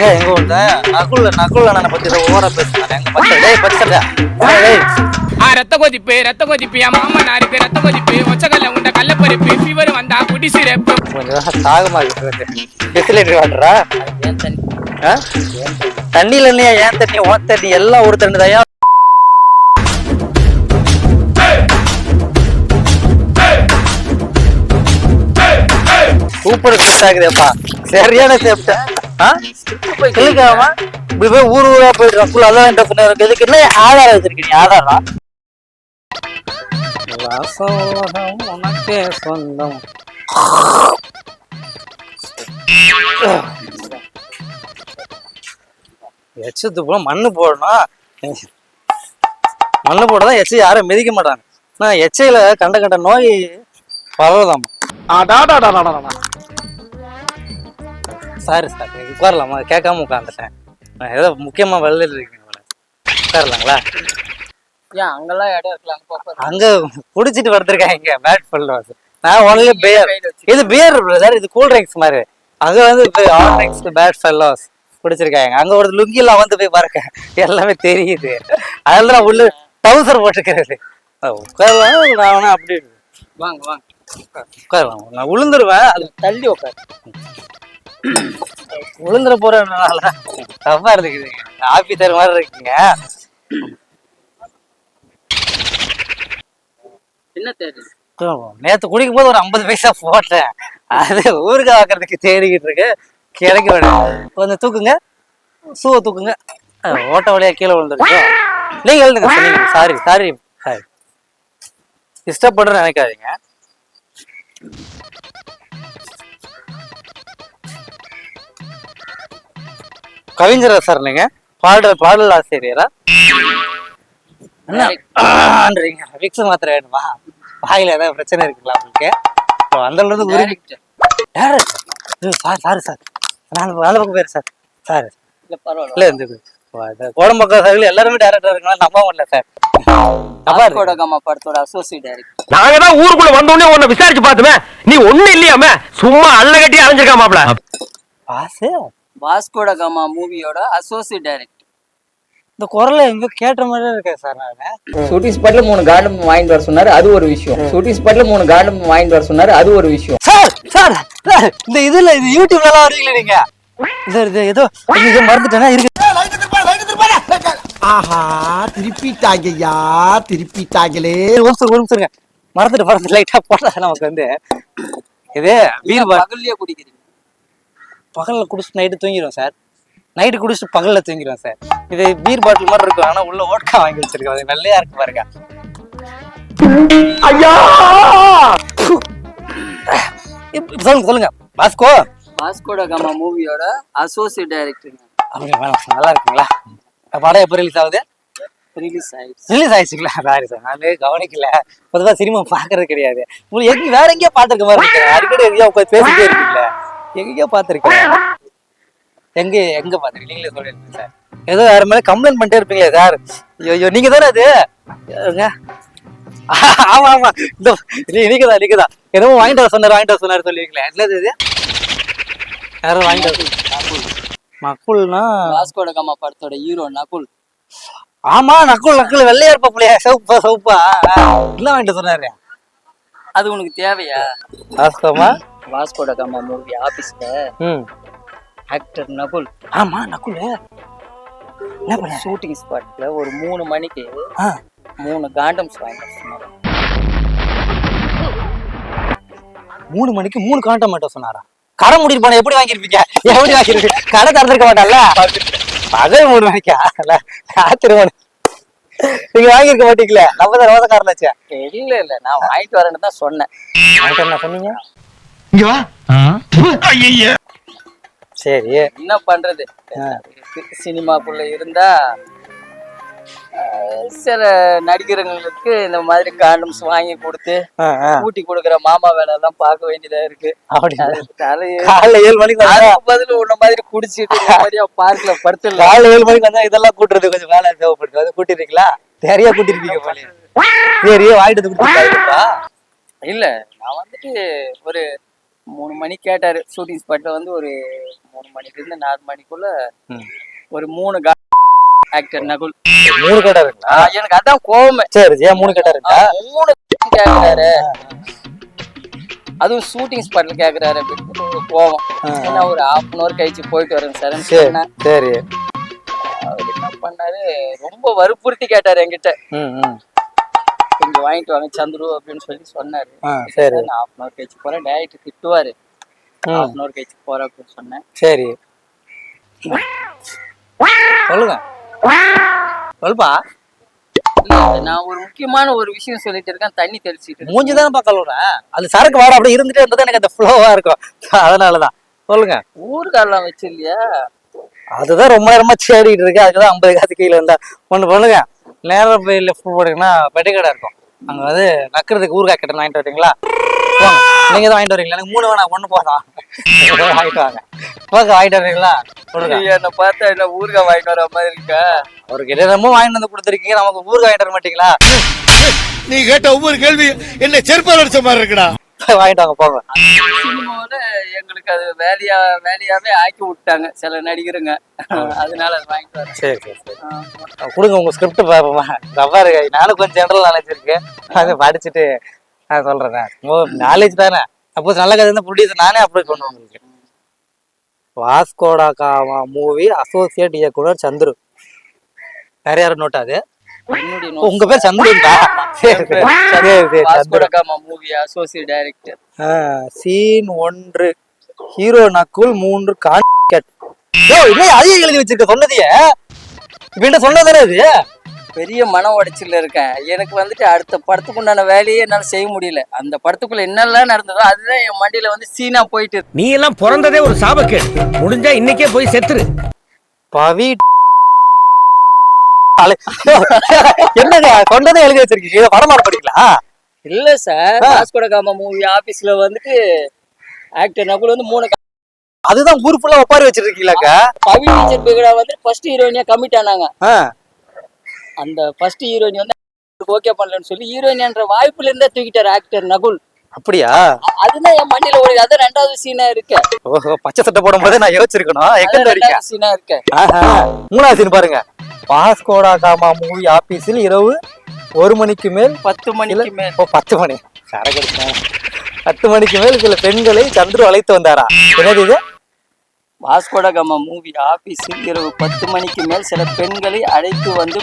ஏய் எங்க உள்ள நகுல்ல நகுல்ல நான் பத்தி ஓவரா பேசுறேன். எங்க பச்சை டேய் பச்சடா டேய் ஆ ரத்த கொதிப்பு ரத்த கொதிப்பு என் மாமனாருக்கு ரத்த கொதிப்பு. ஒச்சக்கல்ல உண்ட கள்ளப்பருப்பு ஃபீவர் வந்தா குடி சிறப்பு. கொஞ்சம் தாகமா இருக்கு டெசிலேட்டர் வாட்டரா ஏன் தண்ணி ஆ? தண்ணியில இல்லையா ஏன் தண்ணி ஓன் தண்ணி எல்லாம் ஒரு தண்ணி தாயா? சூப்பர் ஆகுதேப்பா சரியான சேப்டா கிளிக்காம இப்படி போய் ஊர் ஊரா போயிட்டு ரக்குள்ள அதான் என்கிட்ட பண்ண இருக்கு. இதுக்கு என்ன ஆதாரம் வச்சிருக்கீங்க ஆதாரம் வாசம் உலகம் உனக்கே சொந்தம். எச்சத்து போல மண்ணு போடணும்? மண்ணு போடதான் எச்சை யாரும் மிதிக்க மாட்டாங்க. நான் எச்சையில கண்ட கண்ட நோய் பரவதாம் சாரி சார் உட்காரலாமா? கேட்காம உட்காந்துட்டேன் நான் ஏதோ முக்கியமா வெளியில இருக்கீங்க போல. உட்காரலாங்களா? ஏன் அங்கெல்லாம் இடம் இருக்கலாம் அங்க குடிச்சிட்டு படுத்திருக்காங்க பேட் ஃபுல்ல வந்து. நான் ஒன்லி பியர் இது பியர் பிரதர் இது கூல் ட்ரிங்க்ஸ் மாதிரி. அங்க வந்து ஆல் ட்ரிங்க்ஸ் பேட் ஃபெல்லோஸ் குடிச்சிருக்காங்க. அங்க ஒரு லுங்கிலாம் வந்து போய் பாருங்க. எல்லாமே தெரியுது. அதில் நான் உள்ள டவுசர் போட்டுக்கிறது. உட்காரலாம் நான் வேணா அப்படி. வாங்க வாங்க. உட்காரலாம் நான் உளுந்துருவேன். அது தள்ளி உட்காரு. உளுந்துற போறதுனால தப்பா இருக்குதுங்க ஆபீசர் மாதிரி இருக்கீங்க. என்ன தேடி? நேத்து குடிக்கும் போது ஒரு ஐம்பது பைசா போட்டேன் அது ஊருக்கு வாக்குறதுக்கு தேடிக்கிட்டு இருக்கு. கிடைக்க வேண்டாம் கொஞ்சம் தூக்குங்க. சூவை தூக்குங்க. ஓட்ட வழியா கீழே விழுந்துருச்சு நீங்க எழுதுங்க சாரி சாரி சாரி இஷ்டப்படுறேன்னு நினைக்காதீங்க. கவிஞரா சார் நீங்க? பாடல் பாடல் ஆசிரியரா? விக்ஸ் மாத்திரை வேணுமா? வாயில ஏதாவது பிரச்சனை இருக்குங்களா உங்களுக்கு? இப்போ அந்த இருந்து உருகி டேரக்டர் சார் சார் சார் நான் அந்த பக்கம் போயிரு சார் சார் இல்ல இந்த கோடம்பக்கம் சார் எல்லாருமே டேரக்டர் இருக்கலாம் நம்ப முடியல சார் நாங்க தான் ஊருக்குள்ள வந்த உடனே உன்னை விசாரிச்சு பார்த்தோமே. நீ ஒண்ணு இல்லையாமே? சும்மா அள்ள கட்டி அலைஞ்சிருக்கா மாப்ள பாசு. வாஸ்கோட காமா மூவியோட அசோசியேட் டைரக்டர் இந்த குரலை எங்க கேட்ட மாதிரியே இருக்கேன் சார் நான். ஷூட்டிங் ஸ்பாட்ல மூணு கார்டன் வாங்கிட்டு வர சொன்னாரு அது ஒரு விஷயம். ஷூட்டிங் ஸ்பாட்ல மூணு கார்டன் வாங்கிட்டு வர சொன்னாரு அது ஒரு விஷயம். சார் சார் சார் இந்த இதுல இது யூடியூப்ல எல்லாம் வரீங்களா நீங்க? இது இது ஏதோ இது மறந்துட்டேன்னா இருக்கு. ஆஹா திருப்பிட்டாங்கய்யா திருப்பிட்டாங்களே. ஒரு நிமிஷம் ஒரு நிமிஷம் மறந்துட்டு மறந்து லைட்டா போட்டா நமக்கு வந்து. இது பகல்லையே குடிக்கிறீங்க. பகல்ல குடிச்சிட்டு நைட்டு தூங்கிடுவோம் சார் நைட்டு குடிச்சிட்டு பகல்ல தூங்கிடுவோம் சார் இது பீர் பாட்டில் மாதிரி இருக்கும். ஆனா உள்ள ஓட்கா வாங்கி வச்சிருக்கோம் அது வெள்ளையா இருக்கு பாருங்க. ஐயா! சொல்லுங்க சொல்லுங்க. பாஸ்கோ வாஸ்கோட காமா மூவியோட அசோசியேட் டைரக்டர் நல்லா இருக்குங்களா? படம் எப்போ ரிலீஸ் ஆகுது? ரிலீஸ் ஆயிடுச்சு. ரிலீஸ் ஆயிடுச்சுங்களா? சாரி சார் நான் கவனிக்கல. பொதுவாக சினிமா பார்க்கறது கிடையாது. உங்களுக்கு எங்க வேற எங்கேயோ பார்த்துருக்க மாதிரி இருக்கு. அடிக்கடி எங்கேயோ உட்காந்து பேசிட்டே இருக்கீங்களா எங்கேயோ பார்த்துருக்கேன் எங்க எங்க பார்த்துருக்கீங்க? நீங்களே சொல்லிருக்கீங்க சார். ஏதோ யார் மேலே கம்ப்ளைண்ட் பண்ணிட்டே இருப்பீங்களே சார். ஐயோ நீங்க தானே அது? ஆமா ஆமா. இந்த நீ- நீங்க தான் நீங்க தான். என்னமோ வாங்கிட்டு வர சொன்னார் வாங்கிட்டு வர சொன்னார் சொல்லுவீங்களே என்னது இது? யாரும் வாங்கிட்டு வர மக்குள்னா வாஸ்கோட காமா படத்தோட ஹீரோ நகுல். ஆமா நக்குள் நக்குள் வெள்ளையா இருப்பா பிள்ளையா சவுப்பா சவுப்பா. என்ன வாங்கிட்டு சொன்னாரு. அது உனக்கு தேவையா? வாஸ்தவமா வாஸ்கோட காமா மூவி ஆபீஸ்ல ஆக்டர் நகுல். ஆமா நக்குள் என்ன ஷூட்டிங் ஸ்பாட்ல ஒரு மூணு மணிக்கு மூணு காண்டம்ஸ் வாங்கிட்டு மூணு மணிக்கு மூணு காண்ட மாட்டோம் சொன்னாரா? கடை மூடிட்டு போன எப்படி வாங்கியிருப்பீங்க? எப்படி வாங்கியிருப்பீங்க? கடை திறந்திருக்க மாட்டான்ல? பகல் மூணு மணிக்கா? இல்ல ராத்திரி மூணு நீங்க வாங்கியிருக்க மாட்டீங்களே? நம்ம தான் ரோதக்காரனாச்சே இல்ல இல்ல நான் வாங்கிட்டு வரேன்னு தான் சொன்னேன். சொன்னீங்க? இங்க வா. ஐயா சரி என்ன பண்றது? சினிமாக்குள்ள இருந்தா சில நடிகர்களுக்கு இந்த மாதிரி காண்டம்ஸ் வாங்கி கொடுத்து. ஊட்டி கொடுக்குற மாமா வேலை எல்லாம் பார்க்க வேண்டியதா இருக்கு. காலைல ஏழு மணிக்கு வந்தா அதுக்கு பதில் உன்ன மாதிரி குடிச்சிட்டு மாதிரியா பார்க்ல படுத்துல காலைல ஏழு மணிக்கு வந்தா இதெல்லாம் கூட்டுறது கொஞ்சம் வேலை தேவைப்படுது. அது கூட்டிருக்கீங்களா? நிறைய கூட்டிருப்பீங்க போல. சரி வாங்கிட்டு இல்ல நான் வந்துட்டு ஒரு மூணு மணி கேட்டாரு ஷூட்டிங் ஸ்பாட்ல வந்து ஒரு மூணு மணில இருந்து நாலு மணிக்குள்ள. ஒரு மூணு ஆக்டர் நகுல். மூணு கேட்டாருங்களா? ஆ, எனக்கு அதான் கோவமே. சரி ஏன் மூணு கேட்டாருங்களா? ஆ, மூணு கேக்குறாரு. அதுவும் ஷூட்டிங் ஸ்பாட்ல கேக்குறாரு அப்படின்னு கோவம். ஏன்னா ஒரு ஹாஃப் அன் அவர் கழிச்சு போயிட்டு வரேன் சார். சரி அவர் என்ன பண்ணாரு? ரொம்ப வற்புறுத்தி கேட்டாரு என்கிட்ட. கொஞ்சம் வாங்கிட்டு வாங்க சந்துரு அப்படின்னு சொல்லி சொன்னாரு. சரி நான் ஹாஃப் அன் அவர் கழிச்சு போறேன். டேரக்டர் திட்டுவாரு. ஹாஃப் அன் அவர் கழிச்சு போறேன் அப்படின்னு சொன்னேன். சரி. சொல்லுங்க. சொல்லுப்பா. இல்ல, நான் ஒரு முக்கியமான ஒரு விஷயம் சொல்லிட்டு இருக்கேன். தண்ணி தெளிச்சிட்டு. மூஞ்சி தானே கழுவுறேன் அது சரக்கு வாட அப்படியே இருந்துட்டே இருந்தது எனக்கு அந்த ஃப்ளோவா இருக்கும். அதனாலதான். சொல்லுங்க. ஊறுகாயெல்லாம் வச்சு இல்லையா அதுதான் ரொம்ப நேரமா தேடிட்டு இருக்கு அதுக்குதான் ஐம்பது காசு கீழே இருந்தா. ஒண்ணு பண்ணுங்க நேரம் போய் லெஃப்ட் போட்டீங்கன்னா பெட்டிக்கடை இருக்கும். அங்க வந்து நக்கிறதுக்கு ஊறுகாய் கட்டணும் வாங்கிட்டு வரீங்களா போங்க. நீங்க தான் வாங்கிட்டு வரீங்களா? எனக்கு மூணு வேணாம் ஒண்ணு போதும். வாங்கிட்டு வாங்க. போங்க வாங்கிட்டு வரீங்களா? என்னை பார்த்தா என்ன ஊறுகாய் வாங்கிட்டு வர மாதிரி இருக்கா? அவருக்கு என்னமோ வாங்கிட்டு வந்து கொடுத்துருக்கீங்க. நமக்கு ஊறுகாய் வாங்கிட்டு வர மாட்டீங்களா? நீ கேட்ட ஒவ்வொரு கேள்வி என்ன செருப்பால் அடிச்ச மாதிரி இருக்குடா. வாங்கிட்டு வாங்க போங்க. சினிமாவோட எங்களுக்கு அது வேலையா வேலையாவே ஆக்கி விட்டாங்க சில நடிகருங்க. அதனால அது வாங்கிட்டு வரேன் சரி சரி சரி. கொடுங்க உங்க ஸ்கிரிப்ட் பாப்போமா. ரவா இருக்கு நானும் கொஞ்சம் ஜெனரல் நாலேஜ் இருக்கு. அதை படிச்சுட்டு நான் சொல்றேன் நாலேஜ் தானே. அப்போ நல்ல கதை ப்ரொடியூசர் நானே அப்ளை பண்ணுவேன் உங்களுக்கு. வாஸ்கோடா காமா மூவி அசோசியேட் இயக்குனர் சந்துரு. வேற யாரும் நோட் அது? என்னுடைய உங்க பேர் சந்துருங்களா சரி சரி சரி சரி Chandru Vasco da Gama movie associate director scene ஒன்று. ஹீரோ நக்குல் மூன்று. கான்கெட் யோ இல்லை அதையே எழுதி வச்சிருக்க சொன்னதையே? இப்ப சொன்னதானே இது? பெரிய மன உடைச்சல்ல இருக்கேன். எனக்கு வந்துட்டு அடுத்த படத்துக்கு உண்டான வேலையே என்னால செய்ய முடியல. அந்த படத்துக்குள்ள என்னெல்லாம் நடந்ததோ அதுதான் என் மண்டியில வந்து சீனா போயிட்டு. நீ எல்லாம் பிறந்ததே ஒரு சாபக்கேடு. முடிஞ்சா இன்னைக்கே போய் செத்துரு. பவி என்னங்க சொன்னதே எழுதி வச்சிருக்கீங்க. இதை படமா படிக்கலாம் இல்ல சார் வாஸ்கோடகாமா மூவி ஆபீஸ்ல வந்துட்டு ஆக்டர் நகுல் வந்து மூணு அதுதான் ஊர் ஃபுல்லா ஒப்பாரி வச்சிருக்கீங்களாக்க பவி டீச்சர் பிகடா வந்து ஃபர்ஸ்ட் ஹீரோயினியா கமிட் ஆனாங்க. அந்த ஃபர்ஸ்ட் ஹீரோயின் வந்து ஓகே பண்ணலன்னு சொல்லி ஹீரோயின் என்ற வாய்ப்புல இருந்தே தூக்கிட்டாரு ஆக்டர் நகுல். அப்படியா? அதுதான் என் மண்டியில ஓடி அதான் ரெண்டாவது சீனா இருக்கு. ஓஹோ பச்சை சட்டை போடும் போதே நான் யோசிச்சிருக்கணும். எங்க சீனா இருக்கு. மூணாவது scene பாருங்க. பாஸ்கோடா காமா மூவி ஆபீஸில் இரவு ஒரு மணிக்கு மேல் பத்து மணிக்கு மேல். ஓ பத்து மணி. சரக்கு அடிச்சேன். பத்து மணிக்கு மேல் சில பெண்களை சந்துரு அழைத்து வந்தாரா? என்னது இது? வாஸ்கோடகாமா மூவி ஆபீஸில் இரவு பத்து மணிக்கு மேல் சில பெண்களை அழைத்து வந்து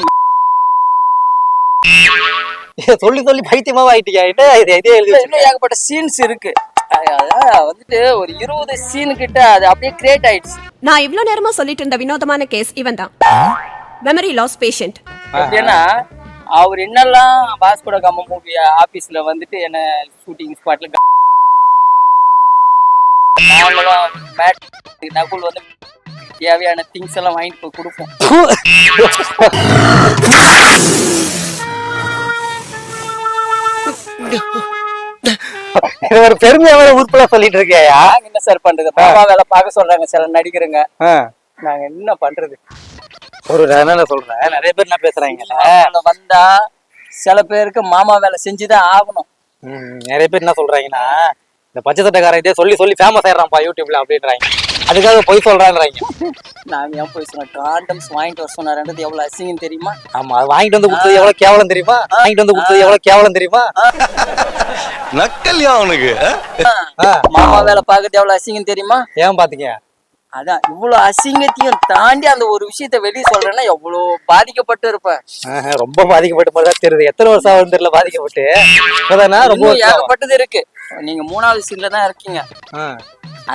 சொல்லி சொல்லி பைத்தியமாவா ஆயிட்டியா என்ன இது? இதே எழுதி இன்னும் வச்சிருக்க? ஏகப்பட்ட சீன்ஸ் இருக்கு. வந்துட்டு ஒரு இருபது சீன் கிட்ட அது அப்படியே கிரியேட் ஆயிடுச்சு. நான் இவ்ளோ நேரமா சொல்லிட்டு இருந்த வினோதமான கேஸ் இவன் தான் மெமரி லாஸ் பேஷண்ட் எப்படின்னா அவர் என்னெல்லாம் வாஸ்கோட கம்ம மூவி ஆபீஸ்ல வந்துட்டு என்ன ஷூட்டிங் ஸ்பாட்ல நகுல் வந்து தேவையான திங்ஸ் எல்லாம் வாங்கிட்டு போய் கொடுப்போம். இது ஒரு பெருமையாவே ஊர்ப்புல சொல்லிட்டு இருக்கியா நாங்க என்ன சார் பண்றது? மாமா வேலை பார்க்க சொல்றாங்க சில நடிகருங்க. ஆ. நாங்க என்ன பண்றது? ஒரு நான் என்ன சொல்றேன்? நிறைய பேர் என்ன பேசுறாங்கல்ல மாமாவுல வந்தா சில பேருக்கு மாமா வேலை செஞ்சுதான் ஆகணும். ம், நிறைய பேர் என்ன சொல்றாங்கன்னா இந்த பச்சை சொல்லி சொல்லி ஃபேமஸ் ஆயிடுறான்ப்பா யூடியூப்ல அப்படின்றாங்க. அதுக்காக பொய் சொல்றான்றாங்க. நாங்க ஏன் போய் சொன்னோம் காண்டம்ஸ் வாங்கிட்டு வர சொன்னாருன்றது எவ்வளவு அசிங்கம் தெரியுமா? ஆமா அது வாங்கிட்டு வந்து கொடுத்தது எவ்வளவு கேவலம் தெரியுமா? வாங்கிட்டு வந்து கொடுத்தது எவ்வளவு கேவலம் தெரியுமா? நக்கல்யா அவனுக்கு மாமா வேலை பார்க்கறது எவ்வளவு அசிங்கம் தெரியுமா? ஏன் பாத்தீங்க? அதான் இவ்வளவு அசிங்கத்தையும் தாண்டி அந்த ஒரு விஷயத்த வெளியே சொல்றேன்னா எவ்வளவு பாதிக்கப்பட்டு இருப்பேன். ரொம்ப பாதிக்கப்பட்ட மாதிரி தான் தெரியுது. எத்தனை வருஷம் ஆகுதுன்னு தெரியல பாதிக்கப்பட்டு. இப்பதானா ரொம்ப ஆகும். ஏகப்பட்டது இருக்கு. நீங்க மூணாவது சீன்ல தான் இருக்கீங்க.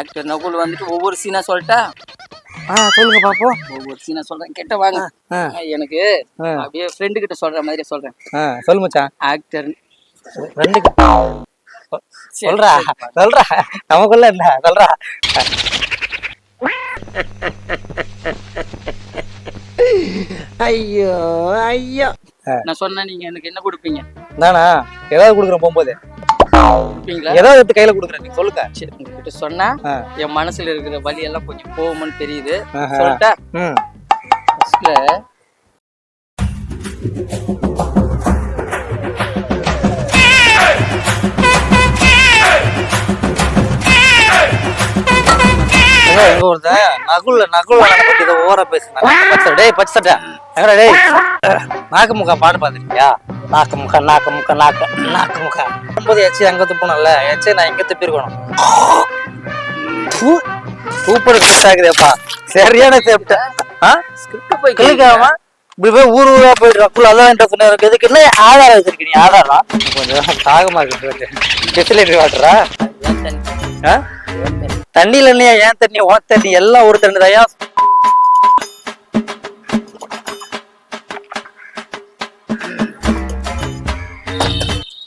ஆக்டர் நகுல் வந்துட்டு ஒவ்வொரு சீனா சொல்லிட்டா? சொல்லுங்க பாப்போம். ஒவ்வொரு சீனா சொல்றேன். கிட்ட வாங்க. எனக்கு. அப்படியே ஃப்ரெண்டு கிட்ட சொல்ற மாதிரி சொல்றேன். ஆ, சொல்லு மச்சான். ஆக்டர் ரெண்டு சொல்றா. சொல்றா. நமக்குள்ள என்ன சொல்றா. ஐயோ ஐயோ. நான் சொன்னா நீங்க எனக்கு என்ன கொடுப்பீங்க? நானா? ஏதாவது கொடுக்குறேன் போகும்போது. கொடுப்பீங்களா? ஏதாவது எடுத்து கையில கொடுக்குறேன் நீங்க சொல்லுங்க. சரி உங்ககிட்ட சொன்னா. என் மனசுல இருக்கிற வலி எல்லாம் கொஞ்சம் போகும்னு தெரியுது. ஆஹா. எங்க ஒருத்தன் நகுல நகுல பத்தி இதை ஓர பேசுனா டேய் பச்சை சட்டை எங்கடா டேய்? நாக்கு முக்கா பாட்டு பார்த்துருக்கியா நாக்கு முக்கா நாக்கு முக்கா நாக்கு நாக்கு முக்கா போது எச்சி அங்க துப்பணும்ல. எச்சே நான் இங்க துப்பிருக்கணும். சூப்பர் கரெக்ட் ஆகுதேப்பா சரியான சேப்ட போய் கிளிக்காம இப்படி போய் ஊர் ஊரா போயிட்டு ரக்குல அதான் சொன்ன இருக்கு. இதுக்கு என்ன ஆதாரம் வச்சிருக்கீங்க? ஆதாரம் கொஞ்சம் தாகமா இருக்கு. டெசிலேட்டரி வாட்டரா? தண்ணியில் இல்லையா ஏன் தண்ணி? உன் தண்ணி எல்லாம் ஒரு தண்ணி தயா